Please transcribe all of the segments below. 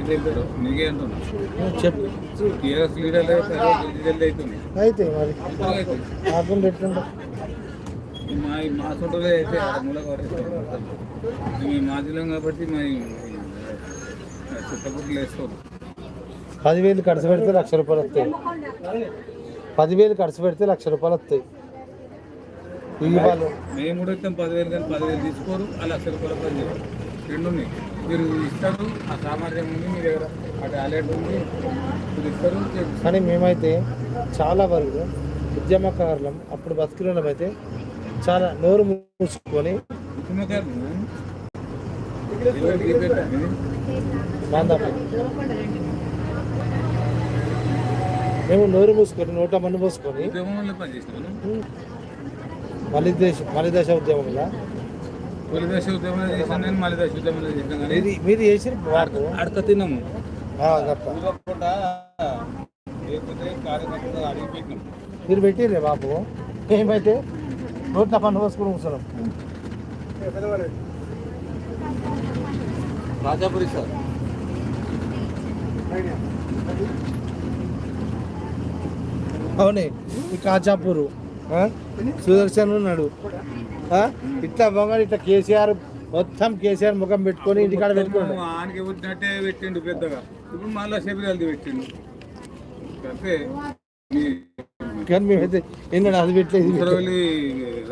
నీకు ఎంత నీకే ఎంత చెప్పు టీఆర్ఎస్ లీడర్లు లీడర్లు అవుతుంది అయితే మరి. కాకుండా మా మా అయితే మీ మాదిలం కాబట్టి వేస్తాం పదివేలు ఖర్చు పెడితే లక్ష రూపాయలు వస్తాయి. పదివేలు ఖర్చు పెడితే లక్ష రూపాయలు వస్తాయి. ఇవి వాళ్ళు మేము కూడా ఇస్తాం పదివేలు కానీ పదివేలు తీసుకోరు ఆ లక్ష రూపాయల రెండు ఉన్నాయి మీరు ఇస్తారు ఆ సామర్థ్యం ఉంది మీ దగ్గర ఆ టాలెంట్ ఉంది మీరు ఇస్తారు. కానీ మేమైతే చాలా వరకు ఉద్యమకారులం అప్పుడు బతుకులం అయితే చాలా నోరు మూసుకొని మేము నోరు మూసుకొని నోట మన్ను పనిచేసినాను మళ్ళీ దేశ మళ్ళీ దశ ఉద్యమంలో తొలి దశ ఉద్యమంలో చేశాను నేను మళ్ళీ దశ ఉద్యమంలో చేశాను. కానీ మీరు మీరు చేసిన అడక తిన్నాము. మీరు పెట్టిర్రే బాబు. మేమైతే నోట్ల పన్ను పోసుకొని కూర్చున్నాం. రాజాపురి సార్. అవునే ఆ? సుదర్శన్ ఉన్నాడు? ఇట్లా బొంగడు ఇట్లా కేసీఆర్ మొత్తం కేసీఆర్ ముఖం పెట్టుకొని ఇంటికాడ పెట్టుకోండి ఆనికి వచ్చినట్టే పెట్టిండు పెద్దగా. ఇప్పుడు మళ్ళా శబరియాలది పెట్టిండు. కానీ మేమైతే ఎన్నడు అది పెట్టలేదు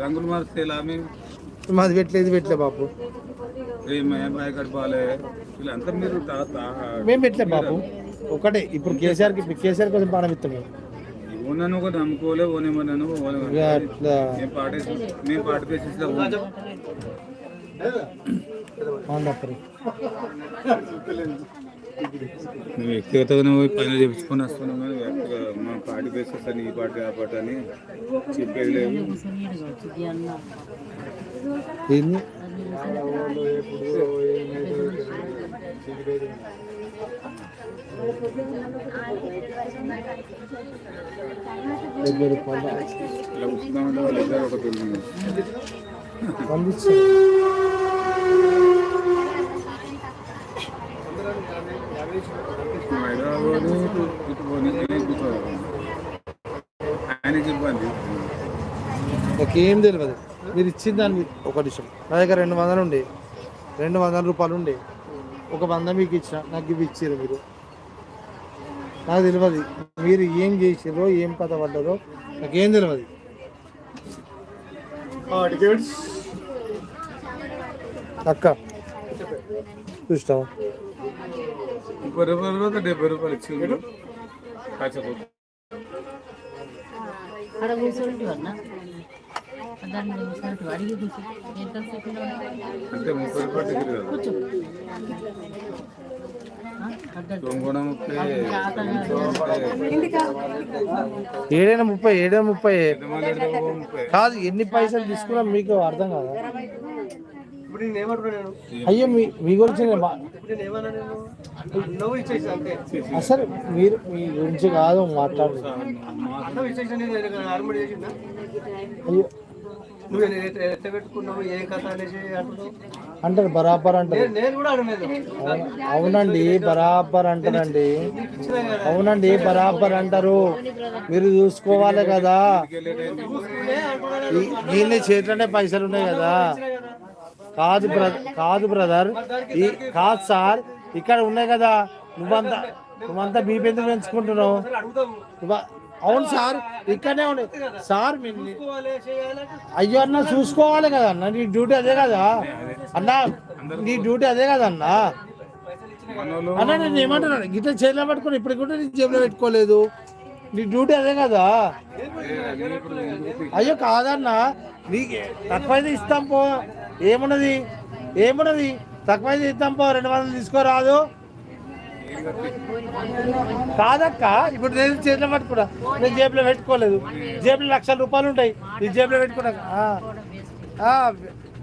రంగులు మారిస్తే ఎలా మేము? మాది పెట్టలేదు పెట్టలే తా- మేము పెట్టలే బాబు ఒకటే ఇప్పుడు కేసీఆర్కి కేసీఆర్ కోసం పాడం ఇస్తాం మేము ఓనను ఒక నమ్ముకోలే ఓనేమన్నాను మేము పాట మేము వ్యక్తిగతంగా పోయి పనులు చేపించుకొని వస్తున్నాం కానీ వ్యక్తిగా మా పార్టీ బేసిస్ అని ఈ పార్టీ ఆ పార్టీ అని చెప్పేది లేదు. ఏంది? హైదరాబాద్ ఇటు ఆయనకి ఇబ్బంది నాకేం తెలియదు మీరు ఇచ్చిన దాన్ని ఒక నిమిషం. నా దగ్గర రెండు వందలు ఉండే. రెండు వందల రూపాయలు ఉండే. ఒక వంద మీకు ఇచ్చిన నాకు ఇవి ఇచ్చారు మీరు. నాకు తెలియదు మీరు ఏం చేసారో ఏం కథ పడ్డారో నాకేం తెలియదు అక్క చూస్తావా ముప్పై రూపాయల తర్వాత డెబ్బై రూపాయలు కాచకూడదు అక్కడ కూర్చోండి అన్న. అంటే ముప్పై రూపాయలు కూర్చో. ఏడైనా ముప్పై ఏడైనా ముప్పై. కాదు ఎన్ని పైసలు తీసుకున్నా మీకు అర్థం కాదా? అయ్యో మీ మీ గురించి అసలు మీరు మీ గురించి కాదు మాట్లాడు. అయ్యో. నువ్వు ఎట్ట పెట్టుకున్నావు ఏ కథ అనేసి అంటున్నావు? అంటారు బరాబర్ అంటారు. నేను కూడా అడగలేదు. అవును- అవునండి బరాబర్ అంటారండి. అవునండి బరాబర్ అంటారు. మీరు చూసుకోవాలి కదా. దీన్ని చేతిలోనే పైసలు ఉన్నాయి కదా. కాదు బ్రదర్ కాదు బ్రదర్. ఈ కాదు సార్ ఇక్కడ ఉన్నాయి కదా. నువ్వంతా నువ్వంతా బీపీ ఎందుకు పెంచుకుంటున్నావు? అవును సార్ ఇక్కడనే ఉన్నాయి సార్ అయ్యో అన్న చూసుకోవాలి కదా అన్న నీ డ్యూటీ అదే కదా. అన్న నీ డ్యూటీ అదే కదా అన్న. అన్న నేను ఏమంటున్నాను గిట్ల చేతిలో పట్టుకుని ఇప్పుడు కూడా నీ జేబులో పెట్టుకోలేదు. నీ డ్యూటీ అదే కదా. అయ్యో కాదన్న నీకు తక్కువైతే ఇస్తాం పో. ఏమున్నది? ఏమున్నది? తక్కువైతే ఇస్తాం పో రెండు వందలు తీసుకోరాదు. కాదక్క ఇప్పుడు నేను చేతిలో పట్టుకున్నా. నేను జేబులో పెట్టుకోలేదు. జేబులో లక్షల రూపాయలు ఉంటాయి. నీ జేబులో పెట్టుకున్నా.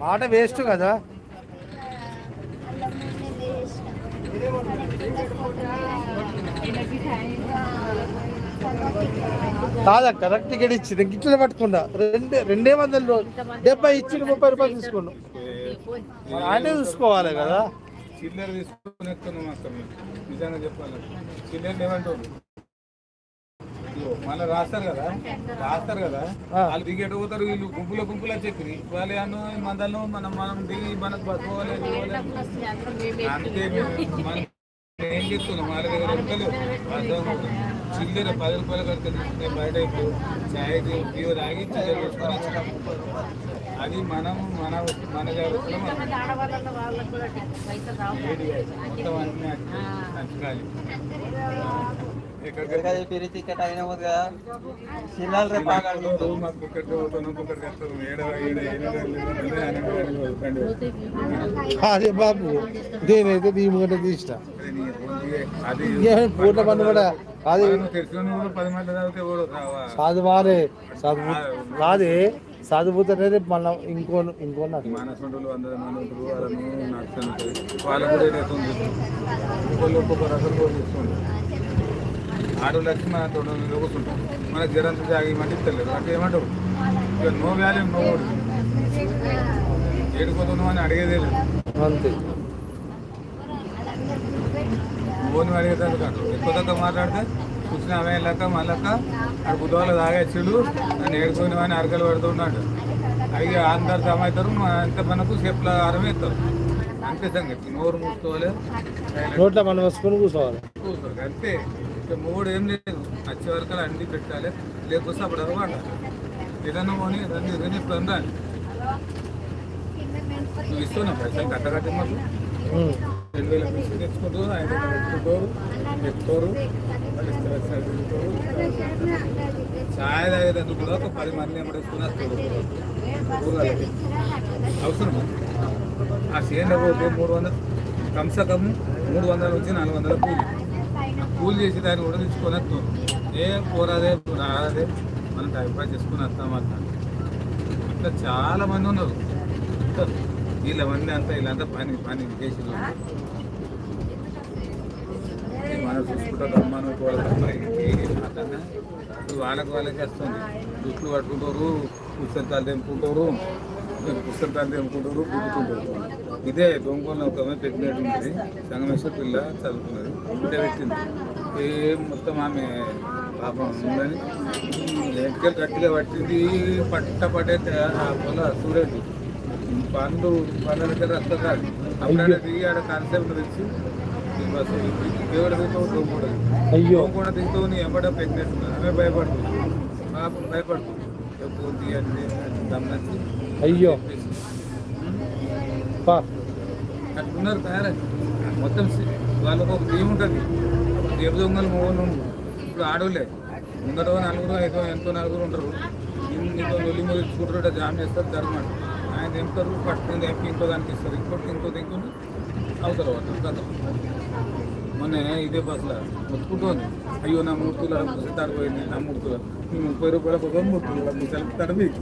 మాట వేస్ట్ కదా. కాదక్క కరెక్ట్ టికెట్ ఇచ్చింది. గిట్ల పట్టుకున్నా. రెండే రెండే వందల రోజు డెబ్బై ఇచ్చి ముప్పై రూపాయలు తీసుకున్నాం అంటే చూసుకోవాలి కదా. చిల్లర తీసుకొని ఎక్కుతున్నాం మేము. నిజంగా చెప్పాలి చిల్లర లేవంటారు మళ్ళీ రాస్తారు కదా? రాస్తారు కదా. వాళ్ళు దిగేట పోతారు? వీళ్ళు గుంపుల గుంపుల చెప్పి వాళ్ళు అను మందలను మనం మనం దిగి మనకు. అందుకే మేము- మనం ఏం చెప్తున్నాం వాళ్ళ దగ్గర ఉంటారు చిల్లర పది రూపాయలు నేను బయట ఇప్పుడు చిల్లర తీసుకొని వచ్చినాం. అది మనం మన మన జాగ్రత్తలో మనం అది అయినా కదా. రేపు బాగా మాకు బాబు నేనైతే నీ ముంగట తీసిన పూట పని కూడా అది చదువాలే చదువు రాదే చదువుతుంటే రేపు మళ్ళీ ఇంకో ఇంకో నాకు. లక్షలు మన వందలు కూర్చుంటాం మనకు జరంత జాగమంటే ఇస్తలేదు అంటే ఏమంటారు? ఇక నో వ్యాల్యూ నో ఓడి ఏడుకోతున్నాం అని అడిగేదే లేదు. అంతే. ఫోన్ అడిగేదానికి కాదు. ఎక్కువ మాట్లాడితే కూర్చుని ఆమె వెళ్ళాక మళ్ళాక ఆడ బుద్ధవాళ్ళు తాగేచ్చుడు నన్ను ఏడుకొని అని అరకలు పడుతున్నాడు అవి అందరు జమవుతారు అంత మనకు చెప్పుల ఆరమేస్తారు అంతే సంగతి. నోరు మూసుకోవాలి. నోట్లో మనం వేసుకొని కూర్చోవాలి. కూర్చోరు అంతే. ఇక మూడు ఏం లేదు. వచ్చే వరకు అన్ని పెట్టాలి. లేకపోతే అప్పుడు అరవాడ ఏదన్నా పోనీ ఏదన్నా ఏదైనా ఇప్పుడు అందాలి. నువ్వు ఇస్తున్నావు పైసలు కట్ట కట్టి మాకు. రెండు వేల పైసలు తెచ్చుకుంటారు ఆయన పెట్టుకుంటారు చెప్తారు. ఛాయ్ తాగేదానికి కూడా ఒక పది మంది కూరగాయలకి అవసరమా? ఆ పోతే మూడు వందలు. కమ్స కమ్ మూడు వందల నుంచి నాలుగు వందల కూలి. కూల్ చేసి దాన్ని కూడా తెచ్చుకొని ఏం పోరాదే రాదే మనం టైం పాస్ చేసుకుని వస్తాం అట్లా అట్లా చాలా మంది ఉన్నారు. వీళ్ళవన్నీ అంతా వీళ్ళంతా పని పని చేసి మనం చూసుకుంటాం మనం కూడా వాళ్ళకి వాళ్ళకి వస్తుంది దుస్తులు పట్టుకుంటారు పుస్తకాలు తెంపుకుంటారు. పుస్తకాలు తెంపుకుంటారు పుట్టుకుంటారు ఇదే దొంగలు ఒక పెట్టినట్టు ఉంటుంది సంగమేశ్వర పిల్ల చదువుతున్నది బిడ్డ పెట్టింది ఏం మొత్తం ఆమె పాపం ఉందని. ఎంటికలు గట్టిగా పట్టింది? పట్ట పడే పొల చూడండి పండ్లు పండ్ల దగ్గర రక్తం కాదు అప్పుడే దిగి ఆడ కాన్సెప్ట్ తెచ్చి దేవుడు దిగుతావు దిగుతావు ఎంబడ ప్రెగ్నెంట్ ఆమె భయపడుతుంది. పాపం భయపడుతుంది. ఎప్పుడు తీయండి గమనించి అయ్యో. అట్లున్నారు తయారై. మొత్తం వాళ్ళకు ఒక టీం ఉంటుంది. దేవు దొంగలు మొగలు ఇప్పుడు ఆడోళ్ళే. ముందర నలుగురు ఐదో ఎంతో నలుగురు ఉంటారు. ఇంకో నొల్లి మొదలుచుకుంటారు ఇట్లా జామ్ చేస్తారు ధర్మాడు ఆయన తెంపుతారు పట్టుకుని తెంపి ఇంకో దానికి ఇస్తారు. ఇంకోటి ఇంకో తెంకుని అవుతారు వాళ్ళు మొన్న ఇదే బస్సులో మొత్తుకుంటోంది. అయ్యో నా మూడు తులాల పోయింది నా మూడు తులాలు ముప్పై రూపాయల కోసం మూడు తులాల పుస్తకాలు పోయింది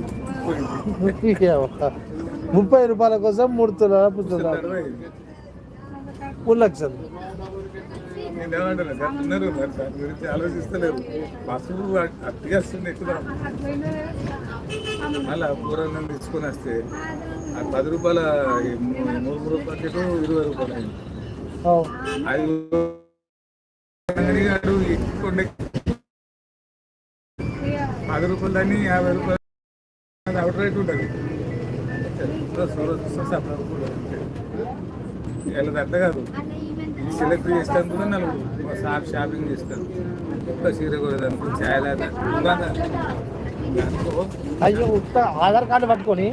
ముప్పై రూపాయల కోసం మూడు తులాల పుస్తకాలు మూడు లక్షలు. నేను ఏమంటాను సార్ ఉన్నారు మరి దాని గురించి ఆలోచిస్తలేరు. బస్సు అట్టిగా వస్తుంది ఎక్కుదాం మళ్ళీ పూర్వం తెచ్చుకొని వస్తే ఆ పది రూపాయల మూడు రూపాయలకి ఇరవై రూపాయలు అయింది. పది రూపాయలు అని యాభై రూపాయలు అవుట్ రేట్ ఉంటుంది వీళ్ళది అట్ట కాదు సెలెక్ట్ చేస్తాను కూడా నలుగురు షాప్ షాపింగ్ చేస్తాను ఒక్క చీర కూడా అనుకో ఛాయ్ అయ్యో ఉత్త ఆధార్ కార్డు పట్టుకొని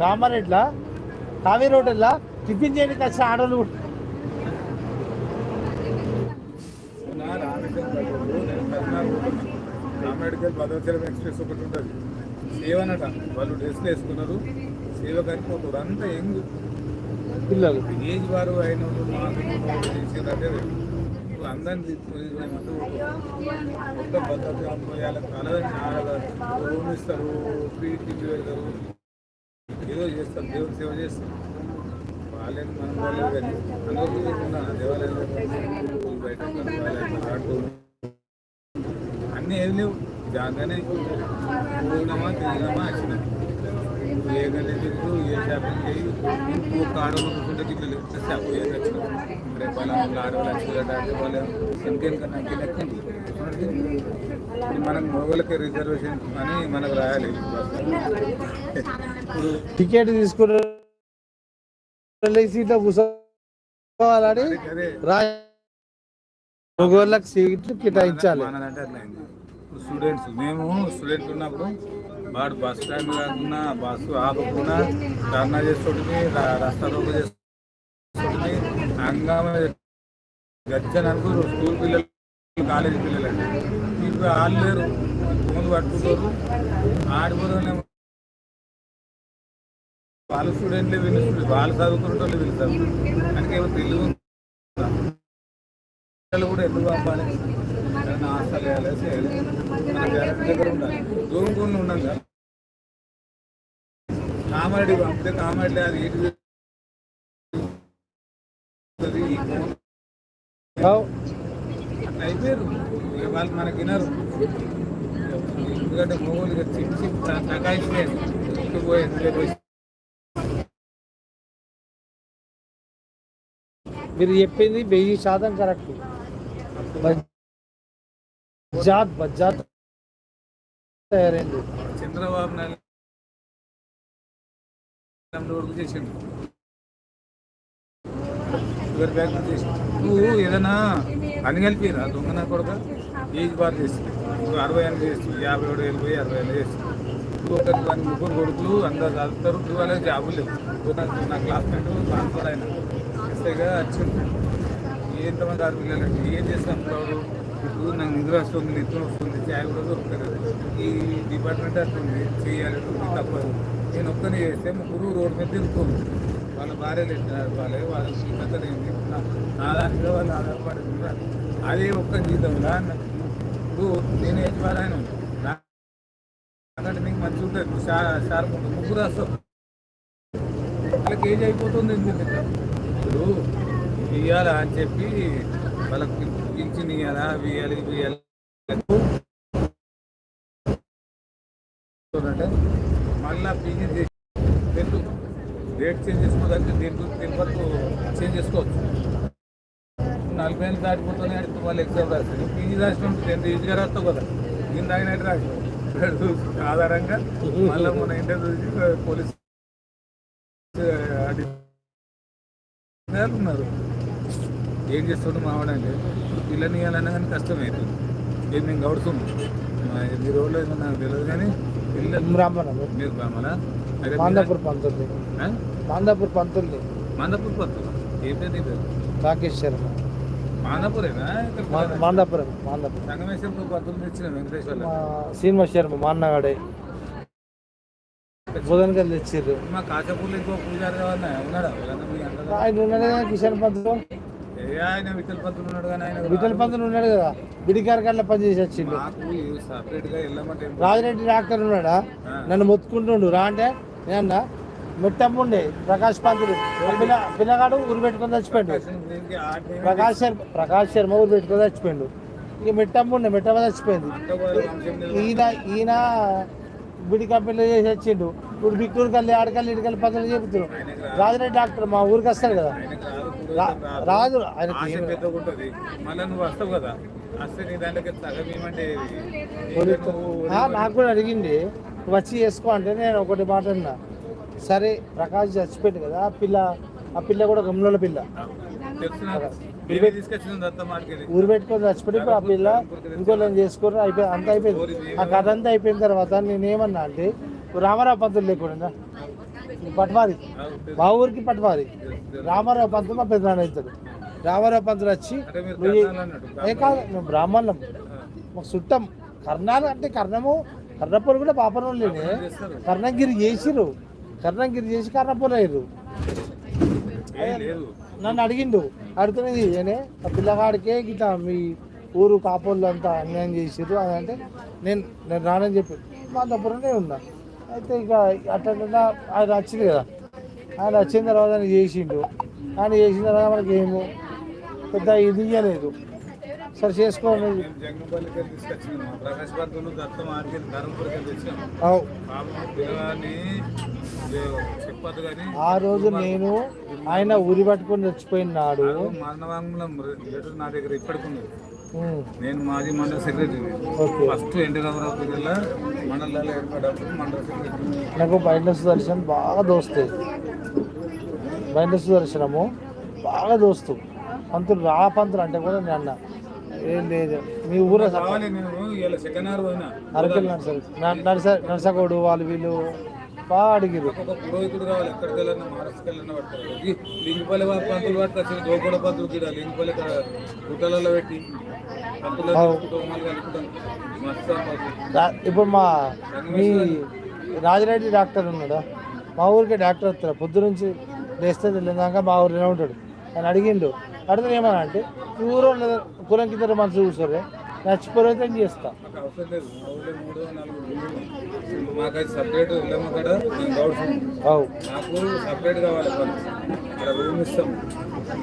రామారెడ్లా కావేరీ రోడ్ల టిఫిన్ చేయడానికి వచ్చిన ఆడోళ్ళు కూడా- రామేడ్కల్ భద్రాచలం ఎక్స్ప్రెస్ ఒకటి ఉంటుంది. సేవనట. వాళ్ళు డ్రెస్లు వేసుకున్నారు. సేవ కనిపోతారు. అంతా ఎంగు పిల్లలు. ఏజ్ వారు అయిన వాళ్ళు ఇప్పుడు అందరిని తీసుకునేమంటూ మొత్తం భద్రాచలం పోయాలి. కలవని రూమ్ ఇస్తారు. ఫ్రీ టికెట్ పెడతారు. ఏదో చేస్తారు. దేవుడు సేవ చేస్తారు. వాళ్ళని మనం వాళ్ళు కానీ అందరూ లేకుండా దేవాలయంలో బయట ఆటో అన్నీ ఏం లేవు. జాగానే తిరిగినామా వచ్చినామా నువ్వు ఏ తిరుగు ఏ షాపింగ్ చేయి నువ్వు ఒక ఆడలో కూర్చుంటే గిట్ల లేకపోతే షాప్ ఏ తెచ్చుకో రేపు అలా ఆడవాళ్ళు వచ్చిందంటే వాళ్ళు ఇంకేం కన్నా ఇంకేం లెక్క ఉంది. ఇప్పుడు మనకు మొగలకి రిజర్వేషన్ అని మనకు రాయాలి. టికెట్ తీసుకుని సీట్లో కూర్చోవాలని మగవాళ్ళకి సీట్లు కేటాయించాలి. ఇప్పుడు స్టూడెంట్స్ మేము స్టూడెంట్స్ ఉన్నప్పుడు వాడు బస్ స్టాండ్ కాకుండా బస్సు ఆపకుండా ధర్నా చేస్తుంటే రస్తా రోడ్డు చేస్తుంటే హంగామా గజ్జని అనుకోరు స్కూల్ పిల్లలు కాలేజీ పిల్లలు అండి ఇప్పుడు వాళ్ళు లేరు ఫోన్ పట్టుకుంటారు. ఆడిపోతే వాళ్ళ స్టూడెంట్లే వీళ్ళు వాళ్ళు చదువుకుంటారు వీళ్ళు చదువుకుంటారు. అందుకే తెలుగు పిల్లలు కూడా ఎందుకు పంపాలి? ఏదైనా హాస్టల్ చేయాలి దగ్గర ఉండాలి. పంపితే కామెడీ అది ఇటు. అట్లా అయిపోయారు. వాళ్ళు మనకి వినరు. ఎందుకంటే ఇక చిప్ చిప్ తకాయిపోయారు పోయి మీరు చెప్పింది వెయ్యి శాతం కరెక్ట్. బజాత్ బజాత్ తయారైంది. చంద్రబాబు నాయుడు వరకు చేసిండు. నువ్వు ఏదైనా అని కలిపిరా దొంగన కొడక? ఏజ్ బార్ చేసి నువ్వు అరవై ఏళ్ళు చేస్తుంది యాభై ఏడు ఏళ్ళు పోయి అరవై ఏళ్ళు చేస్తుంది ఒకటి పని ముగ్గురు కొడుకులు అందరు చదువుతారు వాళ్ళ జాబు లేవు. ఒక నా క్లాస్మేట్ ట్రాన్స్ఫర్ అయినా. ఎస్ఐగా వచ్చింది ఎంతమంది ఆరు పిల్లలు ఏం చేస్తాం వాడు ఇప్పుడు నాకు నిద్ర వస్తుంది నిద్ర వస్తుంది ఛాయ్ కూడా దొరుకుతుంది ఈ డిపార్ట్మెంట్ అట్లుంది చేయాలి తప్పదు. నేను ఒక్కనే చేస్తే ముగ్గురు రోడ్డు మీద తిరుగుతుంది. వాళ్ళ భార్యలు ఎట్లా వాళ్ళే వాళ్ళ జీవితం ఏంటి? నా- దాంట్లో వాళ్ళు ఆధారపడి అదే ఒక్క జీతంలా ఇప్పుడు నేను యజమాని నాకంటే నీకు మంచి ఉంటుంది. సార్ ముగ్గురు వస్తాం వాళ్ళకి ఏజ్ అయిపోతుంది ఎందుకంటే ఇప్పుడు ఇవ్వాలా అని చెప్పి వాళ్ళకి పింఛన్ ఇవ్వాలా అవి ఇవ్వాలి ఇవి ఇవ్వాలి అంటే మళ్ళా పీజీ చేసి రేట్ చేంజ్ చేసుకోవడానికి దీంట్లో దీని వరకు చేంజ్ చేసుకోవచ్చు. నలభై ఏళ్ళు దాటిపోతుంది అంటే వాళ్ళు ఎగ్జామ్ రాస్తారు పీజీ రాసిన ఎంత ఈజీగా రాస్తావు కదా. దీని తాగినట్టు రాసిన ఆధారంగా మళ్ళీ మన ఇంటర్వ్యూ చూసి పోలీస్ ఉన్నారు. ఏం చేస్తుండే మావాడంటే పిల్లని ఇవ్వాలన్నా కానీ కష్టమవుతుంది ఏం మేము గౌడుతున్నాం? మీ రోడ్లో ఏమో నాకు తెలియదు కానీ పిల్లలు మీరు బామలా మాందాపూర్ పంతుల్ని మాందాపూర్ పంతుల్ని మాందపూర్ పత్తు ఏం పేరు నీ పేరు? రాకేష్ శర్మ మాందపూరేనా మా- మాందాపురం మాందాపురం. సంగమేశ్వరం పత్తులు తెచ్చిన వెంకటేశ్వర మా శర్మ మా అన్నగాడే. బుధన్ తెచ్చిర్రు. మా కాచపూర్లో ఇంకో పూజారి ఉన్నాడా? మీ ఆయన కిషన్ పంతులు. విఠల్ పంతులు ఉన్నాడు పంతులు కదా. బిడికార్ గట్ల పనిచేసి వచ్చిండు. రాజిరెడ్డి డాక్టర్ ఉన్నాడా? నన్ను మొత్తుకుంటుండు. రా అంటే? నేనన్నా మెట్టమ్ముండే. ప్రకాష్ పంతులు. పిల్ల పిల్లగాడు ఊరు పెట్టుకొని చచ్చిపోయాడు. ప్రకాష్ శర్మ ప్రకాష్ శర్మ ఊరు పెట్టుకొని చచ్చిపోయాడు. ఇక మెట్టమ్ముండే మెట్టమ్మ చచ్చిపోయింది. వాళ్ళ వంశం నిలబడి ఈయన ఈయన బిడి కంపెనీలో చేసి వచ్చిండు. ఇప్పుడు బిక్కూరు కల్లి ఆడకల్లి ఇటుకల్లి పక్కన చెబుతారు రాజిరెడ్డి డాక్టర్ మా ఊరికి వస్తాడు కదా. రాదు రా- పూర్వతం రాదు ఆయన ఆశ పెద్దగా ఉంటుంది మళ్ళీ నువ్వు వస్తావు కదా. వస్తే నీ దాంట్లోకి సగం ఏమంటే నాకు కూడా అడిగింది. "నువ్వు వచ్చి చేసుకో అంటే నేను ఒకటి మాట అన్నా. సరే ప్రకాష్ చచ్చిపోయింది కదా ఆ పిల్ల ఆ పిల్ల కూడా గమ్ముల పిల్ల. ఊరు పెట్టుకొని చచ్చిపోయి ఆ పిల్ల ఇంకోళ్ళని చేసుకొని అయిపోయి అంత అయిపోయింది. ఆ కథ అంతా అయిపోయిన తర్వాత నేనేమన్నా అంటే రామారావు పంతులు లేకుండా పట్వారి మా ఊరికి పట్వారి రామారావు పంతులు మా పెద్దనాన్న అవుతాడు రామారావు పంతులు వచ్చి ఏ- కాదు మేము బ్రాహ్మణులం. మాకు చుట్టం కర్ణాలు అంటే కర్ణము కర్ణపూర్ కూడా పాపనోళ్ళేనే కర్ణగిరి చేసిరు కర్ణగిరి చేసి కర్ణపూర్ అయ్యారు నన్ను అడిగిండు. అడుగుతున్నది నేనే ఆ పిల్లగాడికే గిట్లా మీ ఊరు కాపోళ్ళు అంతా అన్యాయం చేసిర్రు. అని అంటే నేను నేను రానని చెప్పి మా తప్పునే ఉన్నా. అయితే ఇక అట్లా ఆయన వచ్చింది కదా. ఆయన వచ్చిన తర్వాత ఆయన చేసిండు. ఆయన చేసిన తర్వాత మనకి ఏమో పెద్ద ఇది ఇయ్యలేదు. సరే చేసుకోండి. ఆ రోజు నేను ఆయన ఊరి పట్టుకొని చచ్చిపోయినాడు. మరణవాంగ్మూలం లెటర్ నా దగ్గర ఇప్పటికి నేను మాజీ మండల సెక్రటరీ ఫస్ట్ ఎన్టీ రామారావు జిల్లా మండలాలు ఏర్పడప్పుడు మండల సెక్రటరీ. నాకు బైండ సుదర్శన్ బాగా దోస్తుంది బైండ సుదర్శనము బాగా దోస్తు. పంతులు రా పంతులు అంటే కూడా నేను అన్న. ఏం లేదు. మీ ఊర సెకండ్ అరకెళ్ళి నర్సరీ నర్స నర్సకోడు వాళ్ళు వీళ్ళు. బాగా అడిగిరు ఒక పురోహితుడు ఎక్కడికి వెళ్ళినా మహారాష్ట్రకి వెళ్ళినా పడతారు ఈ లింగపల్లి పంతులు పట్టుకొచ్చిన పంతులు కూడా లింగపల్లి గుట్టలలో పెట్టి ఇప్పుడు మా మీ రాజిరెడ్డి డాక్టర్ ఉన్నాడా? మా ఊరికి డాక్టర్ వస్తారు పొద్దు నుంచి లేస్తే వెళ్ళినాక మా ఊరిలో ఉంటాడు. ఆయన అడిగిండు. అడిగితే ఏమన్నా అంటే ఈ ఊరు కులం కింద మనసు కూర్చోరే నచ్చిపోతే చేస్తా. మాకు సపరేట్ అవు. నాకు సపరేట్ కావాలి పని. ఇక్కడ రూమ్ ఇస్తాం.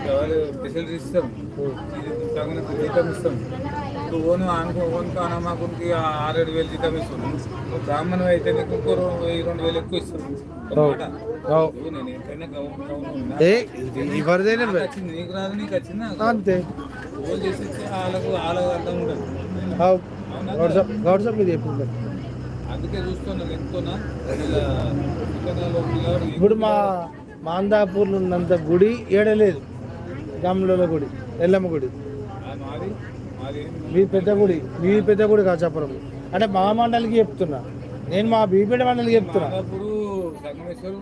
కావాలి ఫెసిలిటీ ఇస్తాం. ఇది తగిన జీతం ఇస్తాం. ఇప్పుడు ఓను అనుకో ఓన్ కానమాకునికి ఆరేడు వేలు జీతం ఇస్తాం. నువ్వు బ్రాహ్మణం అయితే నీకు ఇంకో వెయ్యి రెండు వేలు ఎక్కువ ఇస్తాం. రాదు నీకు వచ్చింది నాకు అంతే. వాట్సాప్ మీద ఇస్తే ఇప్పుడు మా మాందాపూర్లో ఉన్నంత గుడి ఏడలేదు గమ్లలో గుడి ఎల్లమ్మ గుడి. మీ పెద్ద గుడి మీ పెద్ద గుడి కాచాపురం. అంటే మా మండలికి చెప్తున్నా. నేను మా బీపీడ మండలికి చెప్తున్నా. మాదాపూరు సంగమేశ్వరు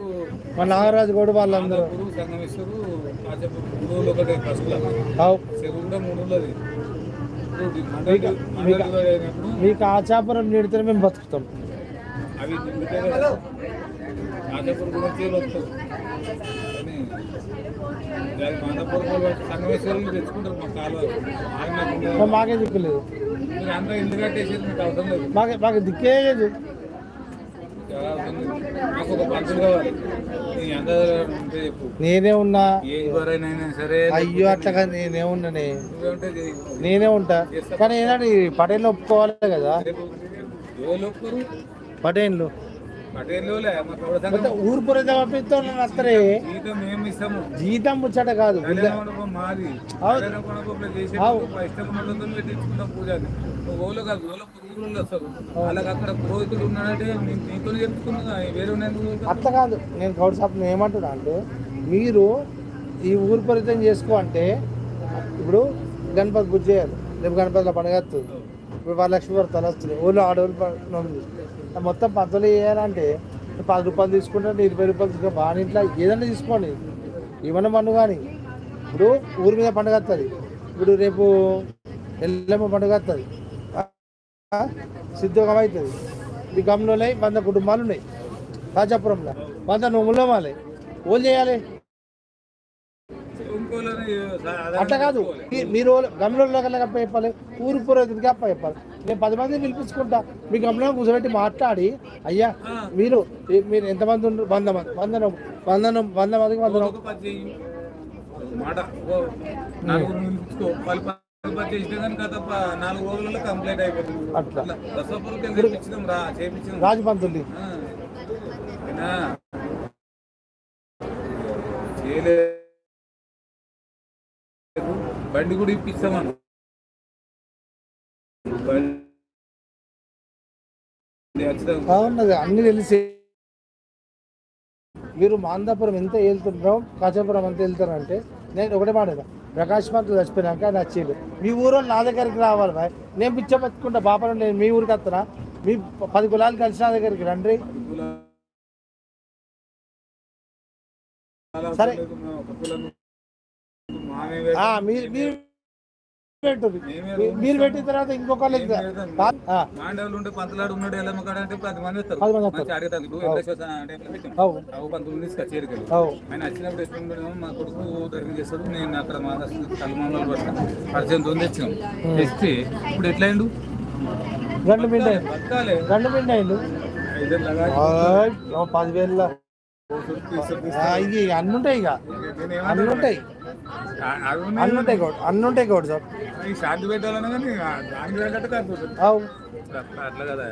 మా నాగరాజు గౌడ్ వాళ్ళందరూ. మాదాపూరు సంగమేశ్వరు కాసేపు మూడు ఒకటే ఫస్ట్ చెరువు కూడా మూడు మీకు ఆచాపురం నీడితే మేము బతుకుతాం. అవి కూడా సంగమేశ్వరులు తెచ్చుకుంటారు మా కాలువ. మాకే దిక్కులేదు. మీరు అంతా ఇల్లు కట్టేసి మీకు అవసరం లేదు. మాకే మాకు నేనే ఉన్నా. ఏ ఎవరైనా సరే అయ్యో అట్లా నేనే ఉన్నానే. నేనే ఉంటా. కానీ ఏంటంటే పటేళ్ళు ఒప్పుకోవాలి కదా. రేపు ఊరు పురేద పంపిస్తాం అత్తరే. జీతం ఇస్తాము? జీతం ముచ్చట కాదు మాది. నేను అట్లా కాదు నేను గౌడ్ సాబ్ ఏమంటున్నా అంటే మీరు ఈ ఊరు పరిచయం చేసుకో అంటే ఇప్పుడు గణపతి పూజ చేయాలి. రేపు గణపతిలో పండుగ వస్తుంది. వరలక్ష్మి వ్రతాలు వస్తుంది. ఊళ్ళో ఆడవాళ్ళు మొత్తం పంతులు చేయాలంటే పది రూపాయలు తీసుకుంటే ఇరవై రూపాయలు తీసుకుంటే బాగా ఇంట్లో ఏదైనా తీసుకోండి. ఏమన్నా పండుగ కానీ ఇప్పుడు ఊరి మీద పండుగ వస్తుంది ఇప్పుడు రేపు ఎల్లమ్మ పండుగ వస్తుంది సిద్ధంగా అవుతుంది ఈ గమ్లో వంద కుటుంబాలు ఉన్నాయి. రాజాపురంలో వంద నోములో మాలే ఓన్ చేయాలి? అట్లా కాదు. మీ- మీరు గమనంలో కల్లా అప్ప చెప్పాలి. ఊరు పురోహితుడికి అప్ప చెప్పాలి. నేను పది మందిని పిలిపించుకుంటా. మీ గమనంలో కూర్చోబెట్టి మాట్లాడి అయ్యా మీరు మీరు ఎంతమంది ఉన్నారు వంద మంది వంద నోము వంద మందికి వంద నోము ఒక పది చెయ్యి. మాట. రాజపంతుల్ని? చేయలేదు. బండి కూడా ఇప్పిస్తామను. బాగున్నది అన్ని తెలిసి. మీరు మాందాపురం ఎంత వెళ్తుంటారో కాచాపురం ఎంత వెళ్తారంటే నేను ఒకటే మాట. ప్రకాశ్ పంతులు చచ్చిపోయినాక నచ్చేది మీ ఊరు నా దగ్గరికి రావాలి భాయ్ నేను పిచ్చ పెట్టుకుంటా బాపరం నేను మీ ఊరికి వస్తున్నా మీ పది కులాలు కలిసి నా దగ్గరికి రండి. సరే. మీరు మీరు పెట్టుర్రి. మీ- మీరు పెట్టిన తర్వాత మాండవులు ఉంటే పంతలాడు ఉన్నాడు అంటే పది మంది వస్తారు. అడుగుతారు ఇప్పుడు ఆయన వచ్చినప్పుడు ఎప్పుడు మా కొడుకు చేస్తాడు. నేను అక్కడ మా పడతాను పరిచయం తోని తెచ్చినాం. తెస్తే ఇప్పుడు ఎట్లయిండు రెండు మిండి రెండు మిండి అయిండు. పదివేల. ఇవి అన్ని ఉంటాయి ఇక. అన్ని అన్ని ఉంటాయి గౌడ్ అన్ని ఉంటాయి గౌడ్ సార్. ఈ షార్ట్ పెట్టాలన్నా కానీ దానికి తగ్గట్టు కాకపోతుంది అట్లా కదా.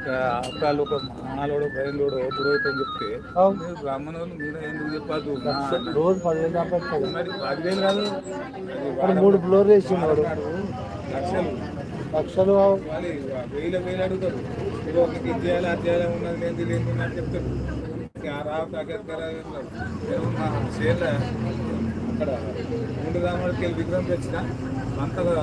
ఇక అప్పుడు ఒక మాలోడు బయలుడు పురోహితం అని చెప్తే మీరు బ్రాహ్మణులు మీరు ఎందుకు చెప్పద్దు రోజు పదివేలు సంపాదిస్తాడు. మరి పదివేలు కాదు ఇప్పుడు మూడు ఫ్లోర్ వేసినాడు. లక్షలు. లక్షలు వేల వేలు అడుగుతారు. ఒకరికి ఇది చేయాలి అది చేయాలి ఉన్నది లేదు లేదు అని చెప్తారు. రావు మా షేర్ల అక్కడ మూడు రామాలకి వెళ్ళి విగ్రహం తెచ్చిన అంతగా